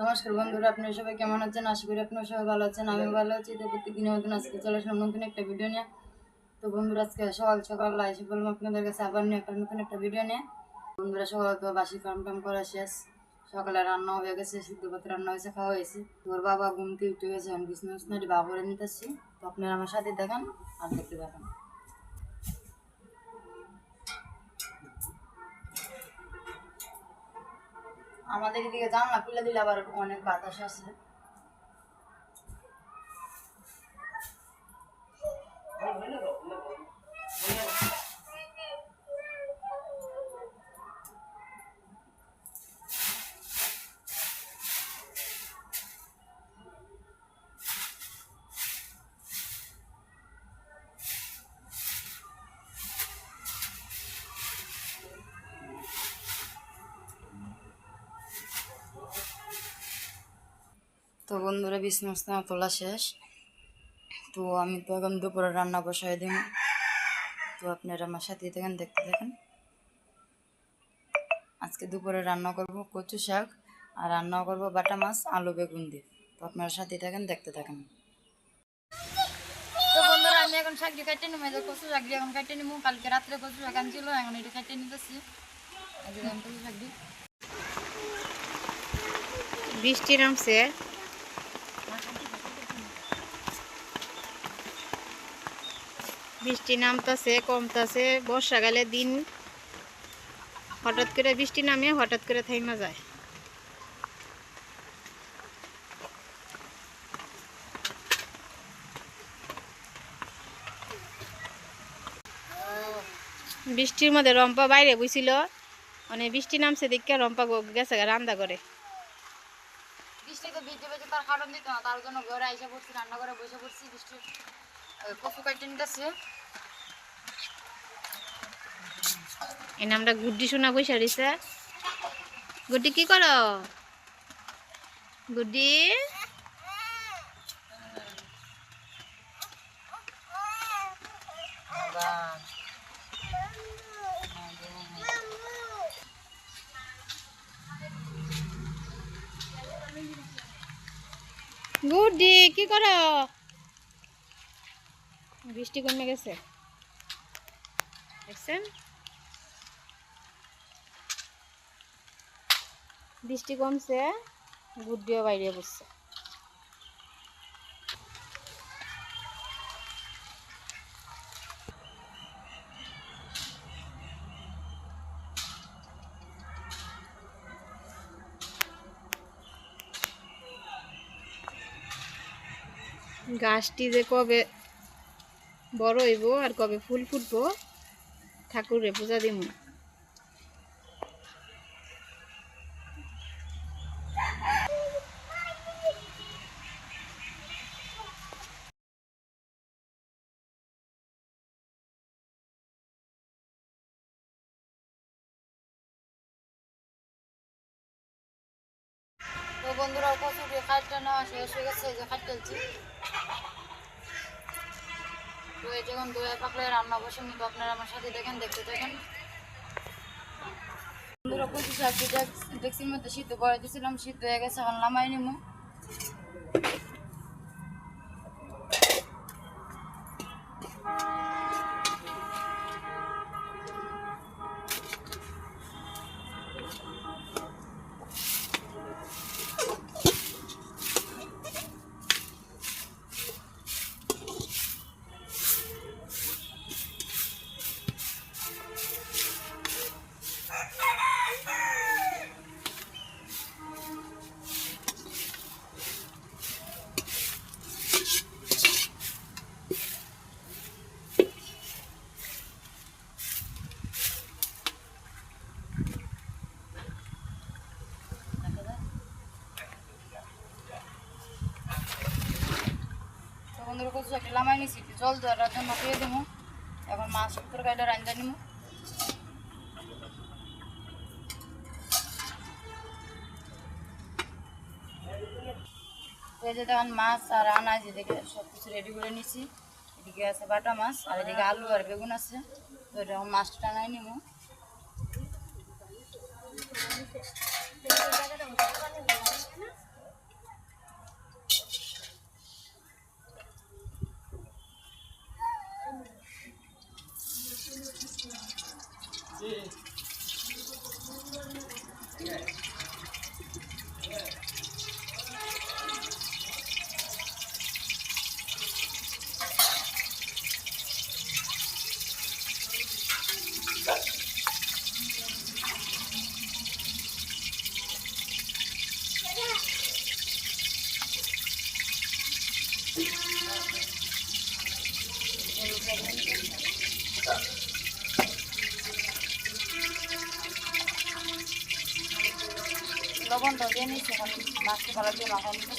নমস্কার বন্ধুরা, আপনারা সবাই কেমন আছেন? আশা করি আপনারা সবাই ভালো আছেন আমি ভালো আছি। তো প্রত্যেকদিনের মতন আজকে চলে আসলাম নতুন একটা ভিডিও নিয়ে। তো বন্ধুরা, আজকে সকাল সকাল এসে বললাম আপনাদের কাছে আবার নিয়ে একটা নতুন একটা ভিডিও নিয়ে। বন্ধুরা, সকাল তো বাসি কাম টাম করা শেষ। সকালে রান্না হয়ে গেছে, সিদ্ধ রান্না হয়েছে, খাওয়া হয়েছে। তোর বাবা ঘুমতে উঠে গেছে আমি বিছনা উষ্ণাটি বা করে নিতেছি তো আপনারা আমার সাথে দেখান আর দেখতে দেখান আমাদের এদিকে জানলা খুলে দিলে আবার অনেক বাতাস আছে তো বন্ধুরা বিছনাস্তা তোলা শেষ। তো আমি তো এখন দুপুরে রান্না বসাই দিব। তো আপনারা আমার সাথে দেখেন দেখতে দেখেন আজকে দুপুরে রান্না করব কচু শাক আর রান্না করব বাটা মাছ, আলু বেগুন দিয়ে। তো আপনারা সাথে থাকেন, দেখতে থাকেন। তো বন্ধুরা, আমি এখন শাকটি কাটে নিবো। এই কচু শাকটি এখন কাটে নিবো। কালকে রাত্রে কচু শাক আনছিল, এখন এটা কাটে নিতেছি। কচু শাকটি বৃষ্টি নামছে। বৃষ্টি নামতাছে, কমতাছে, বর্ষাকালে দিন হঠাৎ করে বৃষ্টি নামে, হঠাৎ করে থাইমা যায়। বৃষ্টির মধ্যে রম্পা বাইরে বইছিল মানে বৃষ্টি নামছে দেখে রম্পা গেছে রান্না করে। বৃষ্টিতে ভিজে ভিজে তার কারণ দিত না, তার জন্য ঘরে এসে পড়ছি রান্না করে বসে পড়ছি, বৃষ্টি কচু কাটে এই নামটা গুড্ডি শোনা বৈশা দিছে। গুড্ডি, কি করো? গুড্ডি? গুড্ডি, কি করো? বৃষ্টি কমে গেছে। দেখছেন? বৃষ্টি কমছে গুড্ডিও বাইরে বসছে গাছটি যে কবে বড় হইব আর কবে ফুল ফুটবো, ঠাকুরে পূজা দিব বন্ধুরা কচু দিয়ে কাটটা নেওয়া শেষ হয়ে গেছে যে কাট চলছি যখন দইয়া পাকলে রান্না বসে আমার সাথে দেখেন দেখতে মধ্যে সিদ্ধ করে দিয়েছিলাম, সিদ্ধ হয়ে গেছে, এখন নামাই নিব জল জন্য পেয়ে দেবো। এখন মাছ তরকারিটা রান্না নিব। তো এই যে দেখেন, মাছ আর আনাজ এদিকে সব কিছু রেডি করে নিছি এদিকে আছে বাটা মাছ, আর এদিকে আলু আর বেগুন আছে। তো এখন মাছটা টানাই নিব। Bonjour, la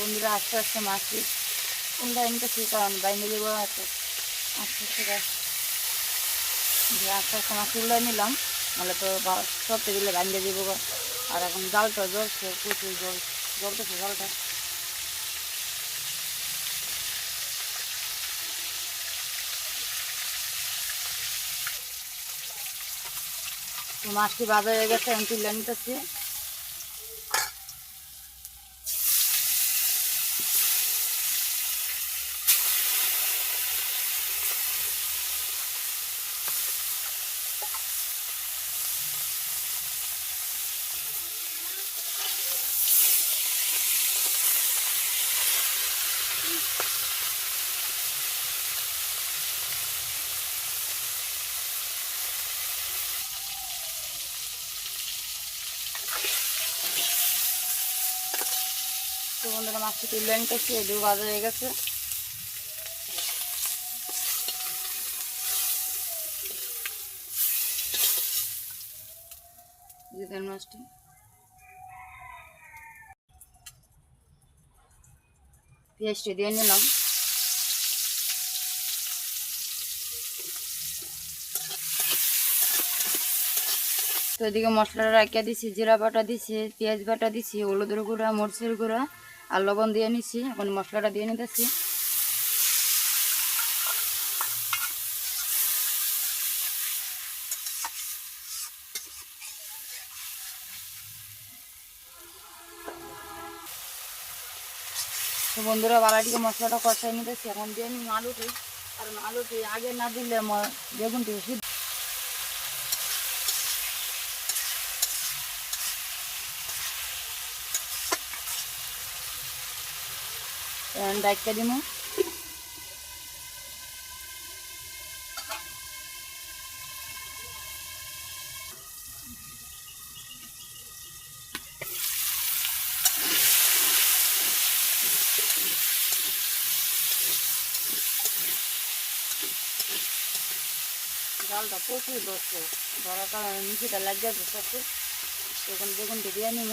বন্ধুরা, আস্তে আস্তে মাছটি উল্টাই নিতেছি কারণ বাইরে দেবো হাতে। আস্তে আস্তে যে আস্তে আস্তে মাছ উল্টাই নিলাম। নাহলে তো সবতে দিলে বাইরে দেবো। আর এখন জালটা জ্বলছে প্রচুর জল জ্বলতেছে জালটা। মাছটি হয়ে গেছে আমি তুলে নিতেছি তো বন্ধুরা মাছটি তুলে নিতেছি এদিকে ভাজা হয়ে গেছে। মাছটি। পেঁয়াজটি দিয়ে নিলাম। তো এদিকে মশলাটা রাখিয়া দিছি, জিরা বাটা দিছি, পেঁয়াজ বাটা দিছি, হলুদের গুঁড়া, মরচের গুঁড়া আর লবণ দিয়ে নিছি, এখন মশলাটা দিয়ে নিতেছি। তো বন্ধুরা বালাটিকে মশলাটা কষাই নিতেছি, এখন দিয়ে নিই আলুটি। কারণ আলুটি আগে না দিলে বেগুনটি ডাইটটা দিব জালটা প্রচুর ধরছে ধরার কারণে নিচেটা লাগিয়ে ধরতেছে তখন বেগুনটি দিয়ে নিব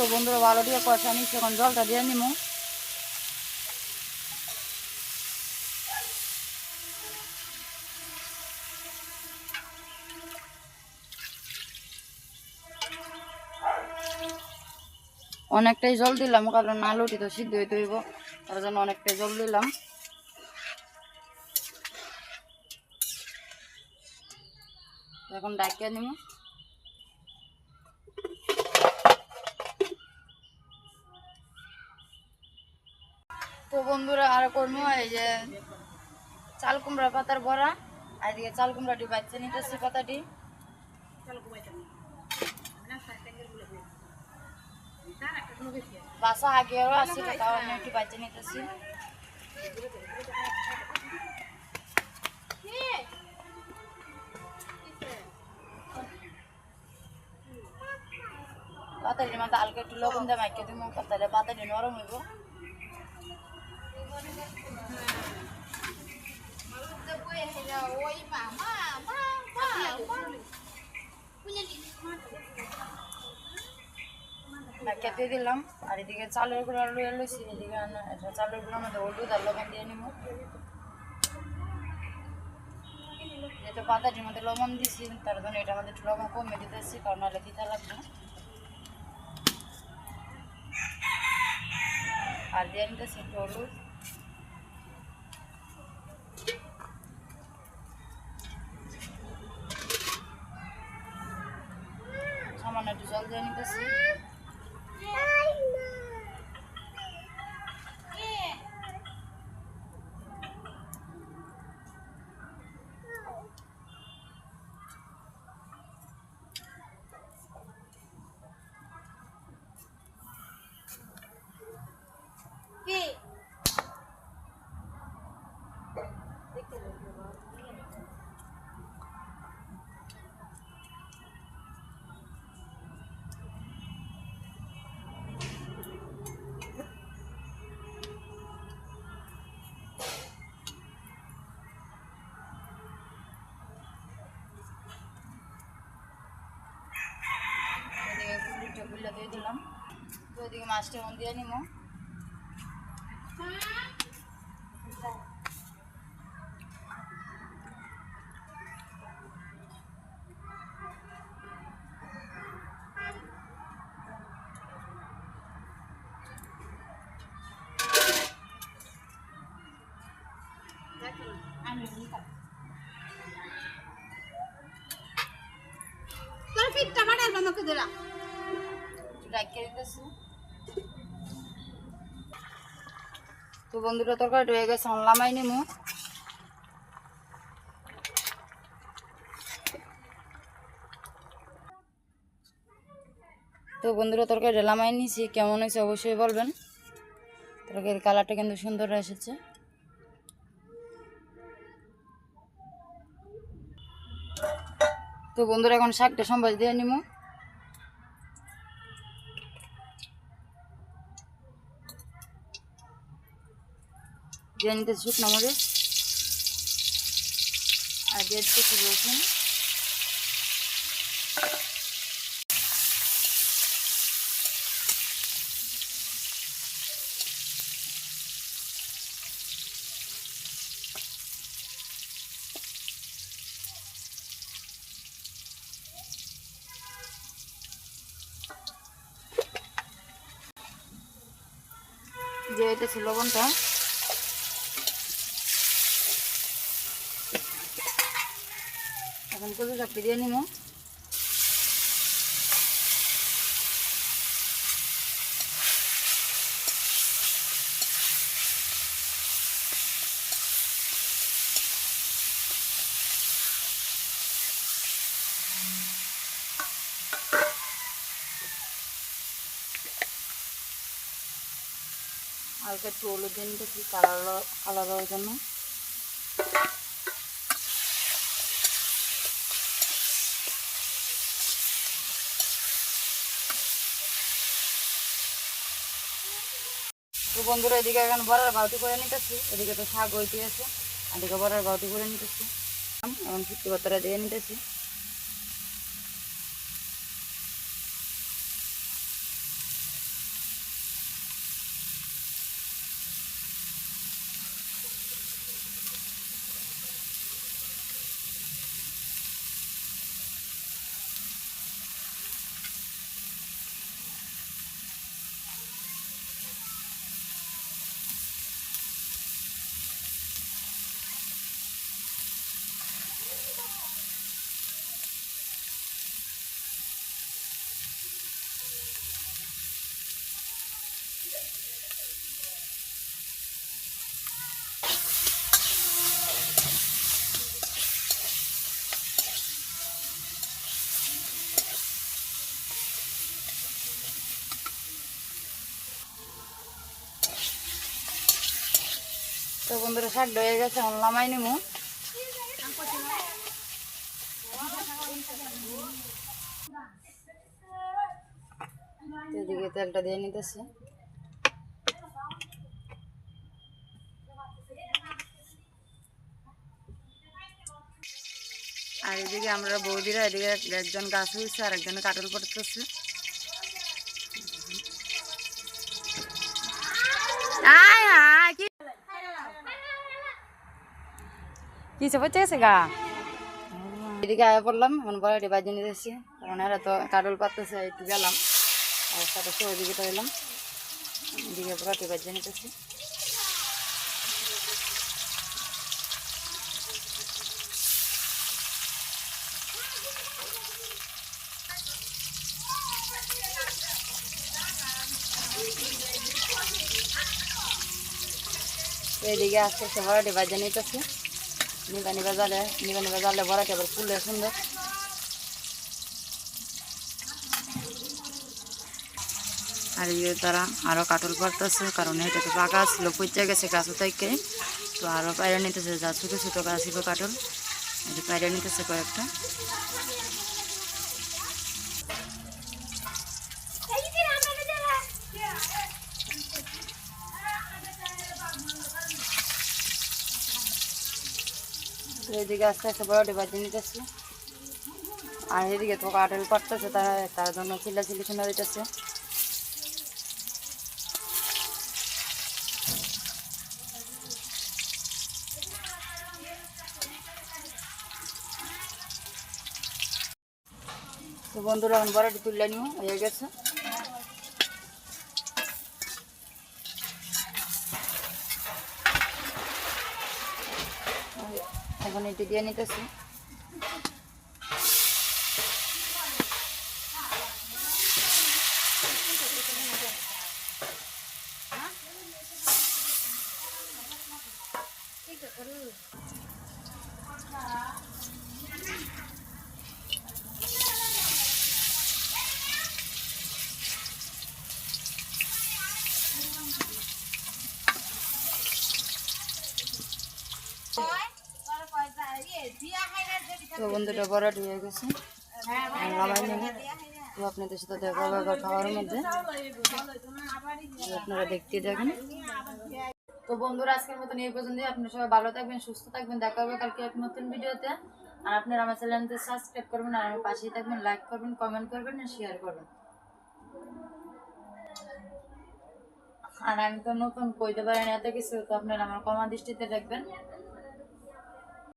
তো বন্ধুরা ভালো দিয়ে কষা নিচ্ছি এখন জলটা দিয়ে নিব অনেকটাই জল দিলাম, কারণ আলুটি তো সিদ্ধ হয়ে হইব, তার জন্য অনেকটাই জল দিলাম। এখন ডাকিয়ে নিব বন্ধুরা আর করব এই যে চাল কুমড়া পাতার বড়া, আর এদিকে চাল কুমড়াটি বাচ্চা নিতেছি পাতাটি বাসা আগেও আসছিল তাও আমি একটু বাচ্চা নিতেছি পাতাটির মধ্যে হালকা একটু লবণ দিয়ে, মাইকে দিব তাহলে পাতাটি নরম হইব। কেটে দিলাম। আর এদিকে চালের গুঁড়া লুয়ে লইছি, এদিকে এটা চালের গুঁড়ার মধ্যে হলুদ আর লবণ দিয়ে নিব যেহেতু পাতাটির মধ্যে লবণ দিছি, তার জন্য এটার মধ্যে একটু লবণ কমে দিতেছি কারণ নাহলে তিতা লাগবে আর দিয়ে নিতেছি একটু হলুদ। দিলাম। তো এদিকে মাছটা মন দিয়ে নিব। তো বন্ধুরা তরকারিটা হয়ে গেছে লামাই নিমু। তো বন্ধুরা তরকারিটা লামাই নিছি কেমন হয়েছে অবশ্যই বলবেন। তরকারির কালারটা কিন্তু সুন্দর এসেছে। তো বন্ধুরা এখন শাকটা সম্বাস দিয়ে নিমু। দিয়ে নিতে শুকনো মরিচ আর দিয়ে দিতেছি রসুন। দিয়ে লবণটা। চাপটি দিয়ে নিব হালকা একটু হলুদ দিয়ে নিতেছি কালার কালার হওয়ার জন্য তো বন্ধুরা, এদিকে এখন বড়ার বাউটি করে নিতেছি। এদিকে তো শাক হইতে আছে এদিকে বড়ার বাউটি করে নিতেছি। এখন শুক্তি পাতাটা দিয়ে নিতেছি। বন্ধুরা শাক হয়ে গেছে, এখন লামাই নিমু। এদিকে তেলটা দিয়ে নিতেছি। আর এদিকে আমরা বৌদিরা এদিকে একজন গাছ হয়েছে আর একজন কাটল পড়তেছে আয় আয় কি কি সব হচ্ছে গা? এদিকে আয়া পড়লাম, এখন বড় এটি বাজিয়ে নিতেছি কারণ এরা তো কাটল পাততেছে, একটু গেলাম। আর সাথে সে ওইদিকে তো এলাম। এদিকে বড় এটি বাজিয়ে নিতেছি এদিকে আস্তে আস্তে বড়াটি বাজে নিতেছে নিবা নিবা জালে, নিবা নিবা জালে বড়াটি আবার ফুলে সুন্দর। আর ইয়ে তারা আরও কাটল পারতেছে কারণ এটা তো পাকা ছিল পচে গেছে গাছ থেকে তো আরও পায়রা নিতেছে, যা ছোটো ছোটো গাছ ছিল কাটল এটা পায়রা নিতেছে কয়েকটা তো এদিকে আস্তে আস্তে বড়টি বাজে নিতেছে। আর এদিকে তো কাটল পারতেছে তারা তার জন্য চিল্লা চিল্লি শোনা দিতেছে। তো বন্ধুরা, এখন বড়টি তুললে নিও হয়ে গেছে। এখন এটি দিয়ে নিতেছি। তো বন্ধুটা বড়াটি হয়ে গেছে। তো আপনাদের সাথে দেখা হবে খাওয়ার মধ্যে। আপনারা দেখতে দেখেন তো বন্ধুরা, আজকের মতন এই পর্যন্ত আপনারা সবাই ভালো থাকবেন, সুস্থ থাকবেন। দেখা হবে কালকে এক নতুন ভিডিওতে। আর আপনারা আমার চ্যানেলটি সাবস্ক্রাইব করবেন আর আমার পাশেই থাকবেন। লাইক করবেন, কমেন্ট করবেন আর শেয়ার করবেন। আর আমি তো নতুন কইতে পারেন এত কিছু। তো আপনারা আমার কমা দৃষ্টিতে দেখবেন।